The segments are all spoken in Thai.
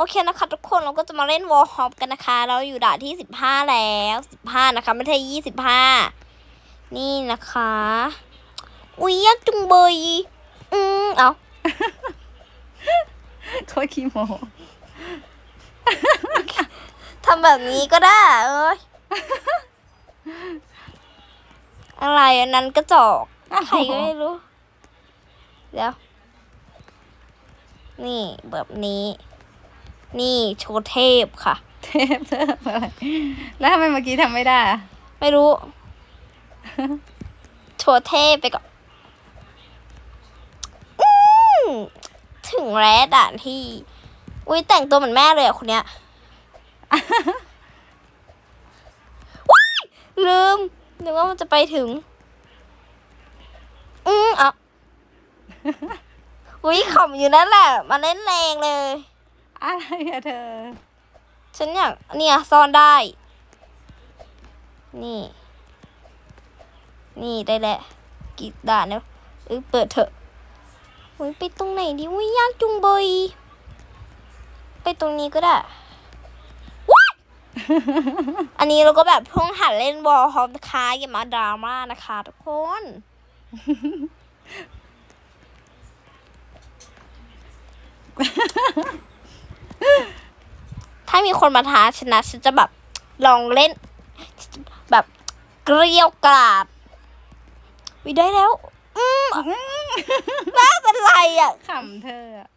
โอเคนะคะทุกคนเราก็จะมาเล่นวอลฮอปกันนะคะ เราอยู่ด่านที่สิบห้าแล้วสิบห้านะคะ ไม่ใช่ยี่สิบห้านี่นะคะ อุ้ยยากจุงเบยอืมเอาโคตรขี้โมทำแบบนี้ก็ได้ เอ้ยอะไรอันนั้นกระจอกใครก็ไม่รู้ เดี๋ยว นี่แบบนี้ นี่โชว์เทพค่ะ เทพเทพอะไรแล้วทำไมเมื่อกี้ทำไม่ได้อะไม่รู้ โชว์เทพไปก่อนอืมถึงแล้วด่านที่ อุ้ยแต่งตัวเหมือนแม่เลยอะคนเนี้ย ว้ายลืมนึกว่ามันจะไปถึง อืมอะ อุ้ยขำอยู่นั่นแหละ มาเล่นแรงเลย อะไรอะเธอ ฉันอยากเนี่ยซ่อนได้ นี่ นี่ได้แหละกีด่านแล้วเออเปิดเถอะอุ้ยไปตรงไหนดีอุ้ยยากจุงเบยไปตรงนี้ก็ได้ว้าอันนี้เราก็แบบเพิ่งหัดเล่นบอลฮอปนะคะอย่ามาดราม่านะคะทุกคน ถ้ามีคนมาท้าชนะฉันจะแบบลองเล่น แบบเกลียวกราดวิได้แล้ว อืมแม่เป็นไรอะ ขำเธออะ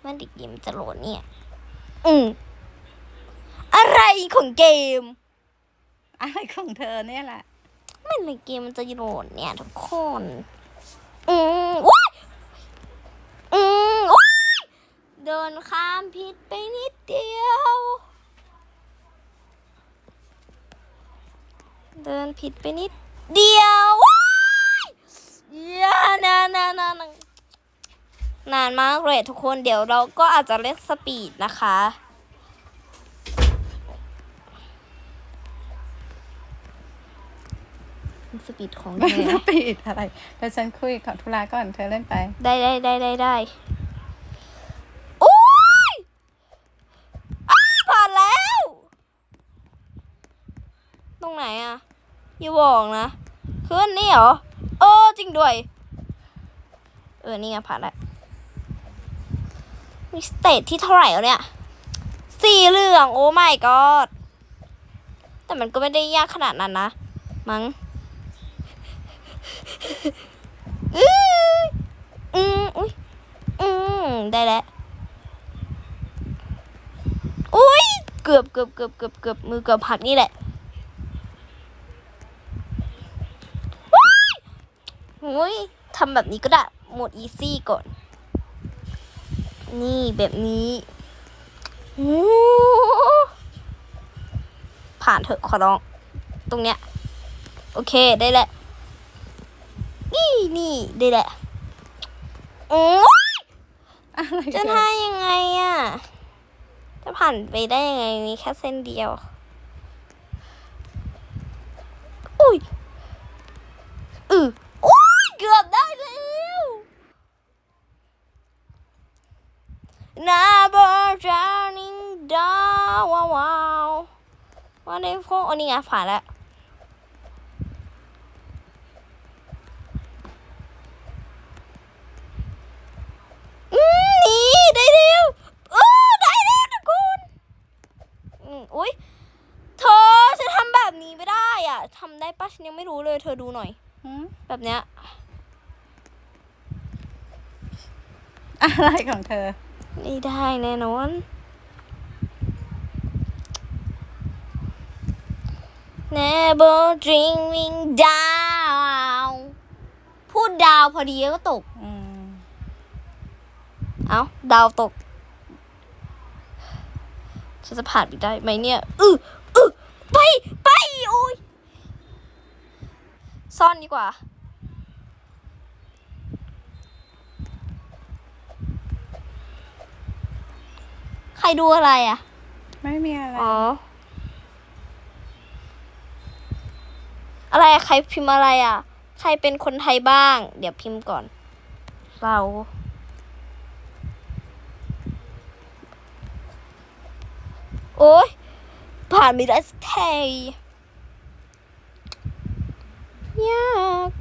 เมื่อเด็กยิ้มจะโหลดเนี่ย อืมอะไรของเกม อะไรของเธอเนี่ยแหละเมื่อไหรเกมมันจะโหลดเนี่ยทุกคน อืมว้ายอืมว้าย เดินข้ามผิดไปนิดเดียว เดินผิดไปนิดเดียวว้ายอย่านานนานนานนานมากเลยทุกคนเดี๋ยวเราก็อาจจะเล่นสปีดนะคะสปีดของไม่เธอสปีดอะไรเดี๋ยวฉันคุยกับธุระก่อนเธอเล่นไป ได้ได้ได้ได้ได้โอ้ยอ้าผ่านแล้ว ต รงไหนอะอย่าบอกนะคืออันนี่เหรอเออจริงด้วย เออ นี่ไงผ่านแล้วมีสเตจที่เท่าไหร่แล้วเนี่ย สีเหลือง โอ้ my god แต่มันก็ไม่ได้ยากขนาดนั้นนะ มั้งอืออืมอุ้ยอืมได้แล้วอุ้ยเกือบเกือบเกือบเกือบเกือบมือเกือบหักนี่แหละว้าย อุ้ยทำแบบนี้ก็ได้โหมดอีซี่ก่อน นี่แบบนี้โอ้ผ่านเถอะขอร้อง ตรงเนี้ย โอเคได้แล้วนี่นี่ได้แหละ โอ้ยอะไรจะเธอทำยังไงอะ จะผ่านไปได้ยังไงมีแค่เส้นเดียว อุ้ยอืออุ้ยเกือบได้แล้ว นาบอจานิงดาวว้าวว้าววันนี้พวกอันนี้ไงผ่านแล้วอืมนี่ได้แล้วเออได้แล้วทุกคนอืมอุ้ยเธอฉันทำแบบนี้ไม่ได้อะทำได้ปะฉันยังไม่รู้เลย เธอดูหน่อยหืมแบบเนี้ยอะไรของเธอ ไม่ได้แน่นอน Never dreaming down พูดดาวพอดีก็ตกอืมเอ้า ดาวตกฉันจะผ่านไปได้ไหมเนี่ยอืออือไป ไป โอ้ย ซ่อนดีกว่า ใครดูอะไรอะ ไม่มีอะไร อ๋อ อะไรใครพิมพ์อะไรอะ ใครเป็นคนไทยบ้าง เดี๋ยวพิมพ์ก่อน เรา โอ้ยผ่านไม่ได้สัทยยาก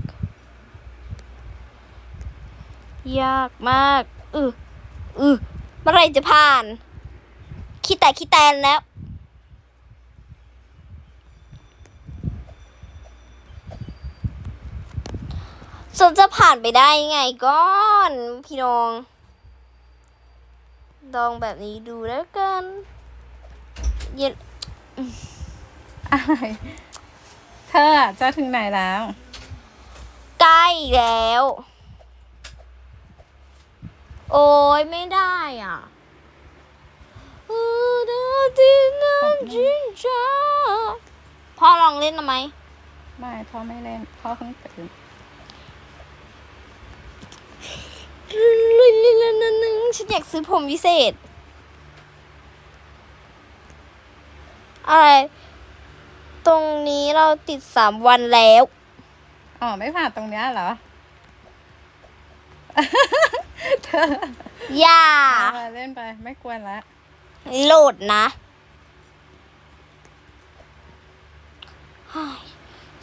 ยากมาก อืออือเมื่อไรจะผ่าน คิดแต่คิดแตนแล้วฉันจะผ่านไปได้ไงก้อนพี่น้องลองแบบนี้ดูแล้วกันเย็นอะไรเธออะจะถึงไหนแล้ว ใกล้แล้ว โอ้ยไม่ได้อะเออเดี๋ยวที่นั่นจริงจ้าพ่อลองเล่นหน่อยไหมไม่พ่อไม่เล่นพ่อเพิ่งตื่นลิลิลิลิลิฉันอยากซื้อผมพิเศษ อะไร ตรงนี้เราติดสามวันแล้ว อ๋อ ไม่ผ่านตรงเนี้ยเหรอ เธออย่า เอามาเล่นไปไม่กวนละ โหลดนะ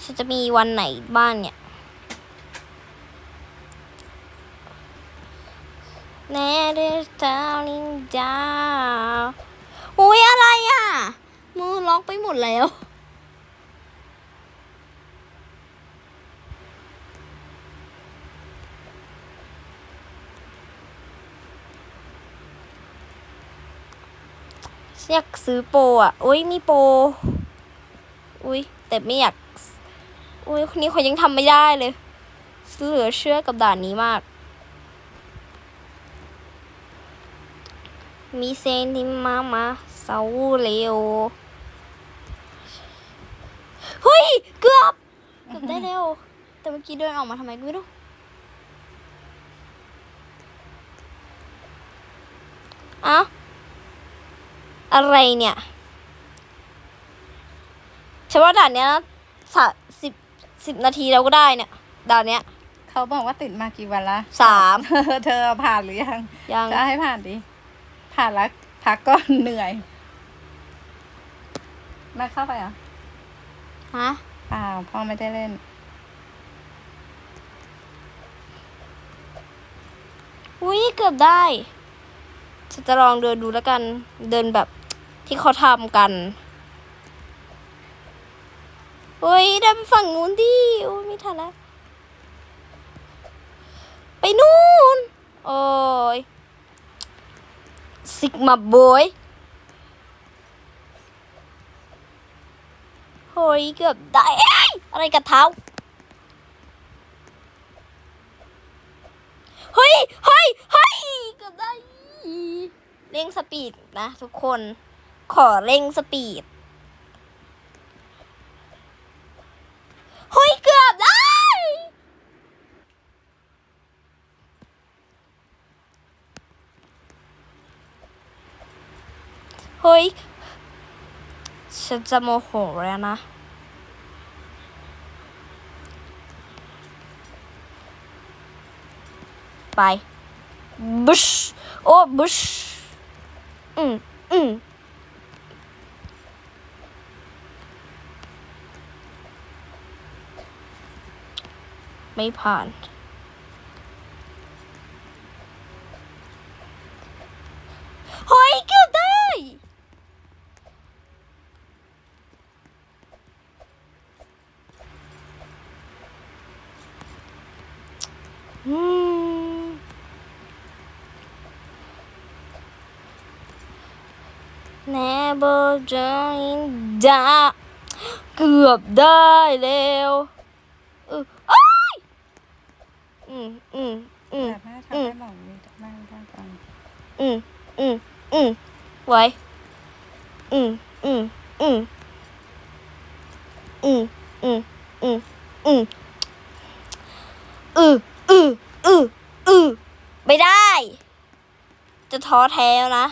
ฉันจะมีวันไหนบ้างเนี่ย แน่เดาลิงดาวอุ้ยอะไรอะ มือล็อกไปหมดแล้ว อยากซื้อโปรอะอุ้ยมีโปรอุ้ยแต่ไม่อยากอุ้ยคนนี้เขายังทำไม่ได้เลยเหลือเชื่อกับด่านนี้มาก มีเซนิมามาเซาเลโอเฮ้ย เกือบ เกือบได้เร็ว แต่เมื่อกี้เดินออกมาทำไมก็ไม่รู้อะ อะไรเนี่ยฉันว่าด่านเนี้ยสะสิบสิบนาทีเราก็ได้เนี่ยด่านเนี้ย เขาบอกว่าติดมากี่วันละสามเธอเธอผ่านหรือยังยังจะให้ผ่านดิผ่านแล้วพักก่อนเหนื่อยมาเข้าไปเหรอะฮะเปล่าพ่อไม่ได้เล่นอุ้ยเกือบได้ ฉันจะลองเดินดูแล้วกัน เดินแบบที่เขาทำกันเฮ้ยเดินไปฝั่งนู้นดิโอ้ยไม่ทันแล้ว ไปนู่น โอ้ยซิกมาบอยเฮ้ยเกือบได้อะไรกับเท้าเฮ้ยเฮ้ยเฮ้ยเกือบได้ เร่งสปีดนะทุกคน ขอเร่งสปีดเฮ้ยเกือบได้ เฮ้ย ฉันจะโมโหแล้วนะไปบุช โอ้บุชอืมอืมไม่ผ่าน เฮ้ยเกือบได้ อืม Never join ดาเกือบได้แล้วเออเอ้ยอืมอืมอืมแต่แม่ทำให้บอกมีแม่ได้ฟังอืมอืมอืมไว้อืมอืมอืมอืมอืมอืมอืมอืออืออืออือไม่ได้ จะท้อแท้แล้วนะ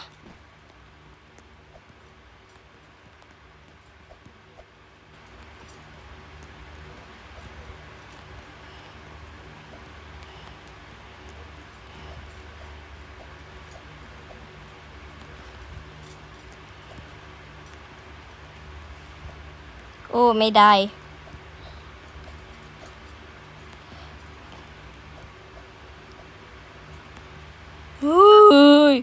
โอ้ ไม่ได้ เฮ้ย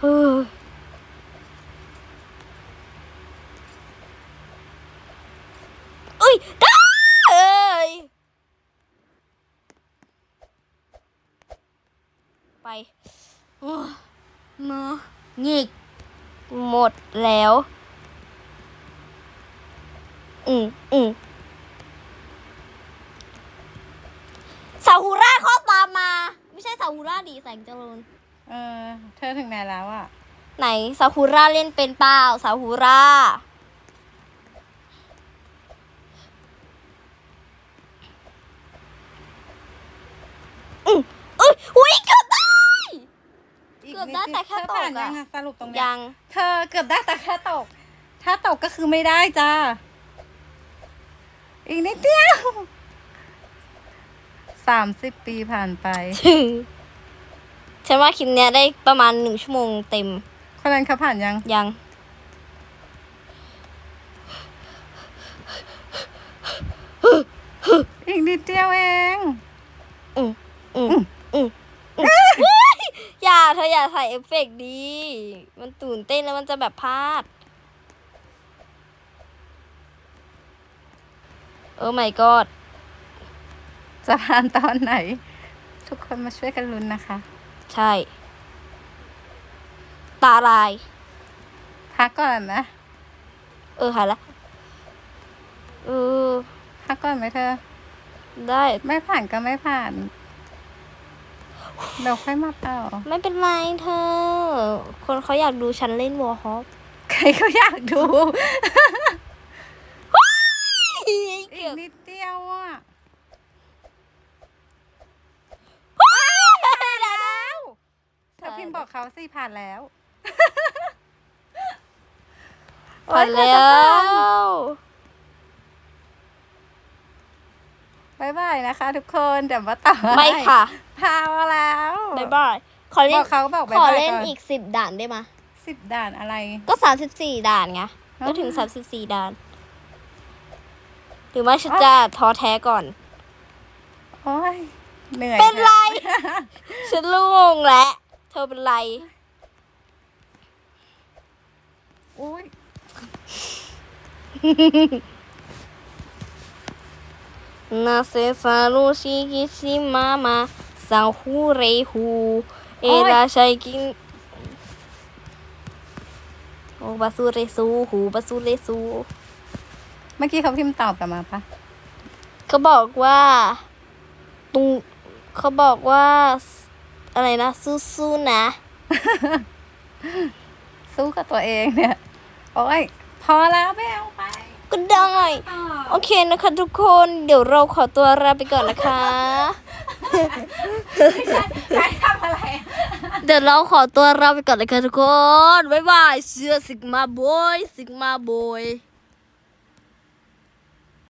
เฮ้ย เอ้ย ได้เอ้ย ไปโอ้ มือหงิก หมดแล้ว อืมอืมซาฮูราข้อตามมา ไม่ใช่ซาฮูราดีแสงเจริญเออ เธอถึงไหนแล้วอะไหนซาฮูราเล่นเป็นเปล่าซาฮูราอืมเอ้ยอุ้ยเกือบได้เกือบได้แต่แค่ตกอะ เธอผ่านยังอะสรุปตรงเนี้ยยัง เธอเกือบได้แต่แค่ตก ถ้าตกก็คือไม่ได้จ้า อีกนิดเดียว สามสิบปีผ่านไป ฉันว่าคลิปเนี้ยได้ประมาณหนึ่งชั่วโมงเต็ม คนนั้นเขาผ่านยัง ยัง อีกนิดเดียวเอง อืมอืมอืมอืม ใส่เอฟเฟกต์ดี มันตื่นเต้นแล้วมันจะแบบพลาด โอ้ my god จะผ่านตอนไหน ทุกคนมาช่วยกันลุ้นนะคะ ใช่ ตาลาย พักก่อนนะ เออหายละเออพักก่อนไหมเธอ ได้ ไม่ผ่านก็ไม่ผ่าน เดี๋ยวค่อยมาต่อไม่เป็นไรเธอ คนเขาอยากดูฉันเล่นวอร์ฮอปใครก็อยากดูอีเกืกอบนิดเดียวอะแล้วเธอพิมพ์บอกเขาสิผ่านแล้วผ่านแล้โอ๊ยเขาจะผ่านวบายบายนะคะทุกคนเดี๋ยวมาต่อไม่ค่ะ พามาแล้วบายบาย ขอเล่บน อกเขาบอกบายขอบายเล่นก่อนอีกสิบด่านได้ไหมยสิบด่านอะไร ก็สามสิบสี่ด่านไงอ๋อก็ถึงสามสิบสี่ด่าน หรือไม่ฉันจะท้อแท้ก่อน โอ้ยเหนื่อยเป็นไรค่ะฉันรู้งงแล้วเธอเป็นไร อุ้ยนาเซซาลูชิกิชิมามา ซังฮูเรฮูเอราชัยกินโอบาซูเรซูหูบาซูเรซู เมื่อกี้เขาพิมพ์ตอบกลับมาปะเขาบอกว่าตุงเขาบอกว่า อะไรนะ สู้ๆนะ สู้กับตัวเองเนี่ย โอ้ย พอแล้วไม่เอาไป ก็ได้ต่อโอเคนะคะทุกคน เดี๋ยวเราขอตัวลาไปก่อนนะคะ ใครทำอะไร เดี๋ยวเราขอตัวเราไปก่อนเลยค่ะทุกคน บ๊ายบาย เสื้อสิกมาบอย สิกมาบอย